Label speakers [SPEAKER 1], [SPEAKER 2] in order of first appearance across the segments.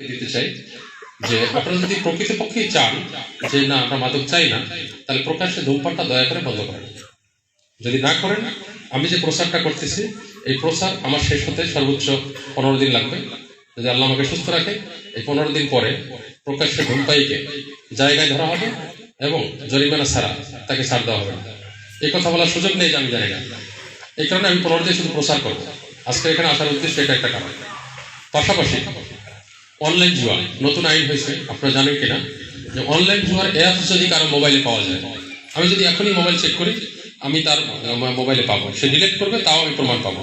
[SPEAKER 1] দিতে চাই যে আপনারা যদি প্রকৃতপক্ষেই চান যে না, আমরা মাদক চাই না, তাহলে প্রকাশ্যে ধূমপানটা দয়া করে বন্ধ করেন। যদি না করেন, আমি যে প্রচারটা করতেছি, এই প্রচার আমার শেষ হতে সর্বোচ্চ পনেরো দিন লাগবে। যদি আল্লাহ আমাকে সুস্থ রাখে, এই পনেরো দিন পরে প্রকাশ্যে ধূমপাইকে জায়গায় ধরা হবে এবং জরিমানা ছাড়া তাকে ছাড় দেওয়া হবে। এই কথা বলার সুযোগ নেই যে আমি জানি না। এই কারণে আমি পনেরো দিন শুধু প্রচার করব। আজকে এখানে আসার উদ্দেশ্য এটা একটা কারণ। পাশাপাশি অনলাইন জুয়া নতুন আইন হয়েছে, আপনারা জানেন কিনা? যে অনলাইন জুয়ার অ্যাপ যদি কারও মোবাইলে পাওয়া যায়, আমি যদি এখনই মোবাইল চেক করি, আমি তার মোবাইলে পাবো। সে ডিলিট করবে, তাও আমি প্রমাণ পাবো।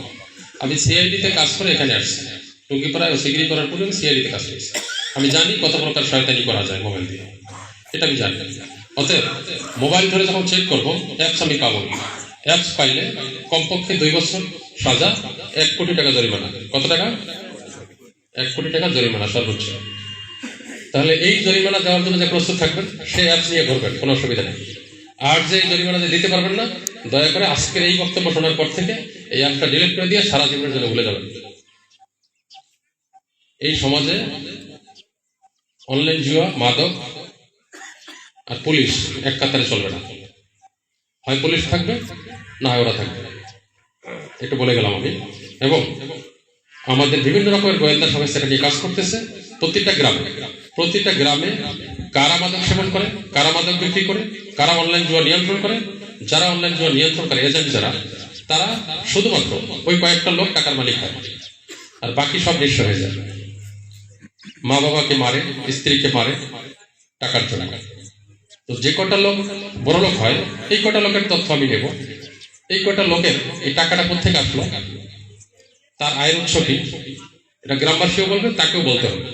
[SPEAKER 1] আমি সিআইডিতে কাজ করে এখানে আসছি। টুঙ্গিপাড়ায় সিগরি করার পরে আমি সিআইডিতে কাজ করছি। আমি জানি কত প্রকার শয়তানি করা যায় মোবাইল দিয়ে। এটা আমি জানি। অতএব মোবাইল ধরে যখন চেক করব অ্যাপস আমি পাবো অ্যাপস পাইলে কমপক্ষে দুই বছর সাজা, এক কোটি টাকা জরিমানা। কত টাকা? এক কোটি টাকা জরিমানা, সর্বোচ্চ। তাহলে এই জরিমানা দেওয়ার জন্য যে প্রস্তুত থাকবেন, সেই অ্যাপস নিয়ে করবেন কোনো অসুবিধা নেই। আর যে জরিমানা দিতে পারবেন না, দয়া করে আজকের এই বক্তব্য শোনার পর থেকে এই অ্যাপটা ডিলিট করে দিয়ে সারা জীবনের জন্য ভুলে যাবেন। এই সমাজে অনলাইন জুয়া, মাদক আর পুলিশ এক কাতারে চলবে না। হয় পুলিশ থাকবে, না হয় ওরা থাকবে। একটু বলে গেলাম আমি। এবং আমাদের বিভিন্ন রকমের গোয়েন্দা এটা নিয়ে কাজ করতেছে প্রতিটা গ্রামে। প্রতিটা গ্রামে কারা মাদক সেবন করে, কারা মাদক বিক্রি করে, কারা অনলাইন জুয়া নিয়ন্ত্রণ করে, যারা অনলাইন জুয়া নিয়ন্ত্রণ করে, এজেন্ট যারা, তারা শুধুমাত্র ওই কয়েকটা লোক টাকার মালিক হয়। আর বাকি সব নিঃস্ব হয়ে যায়। মা বাবাকে মারে, স্ত্রীকে মারে, টাকার জন্য। তো যে কটা লোক বড় লোক হয়, এই কটা লোকের তথ্য আমি নেব। এই কটা লোকের এই টাকাটা কোথেকে আসলো? তার আয়ের উৎসটি এটা গ্রামবাসীও বলবে তাকেও বলতে হবে।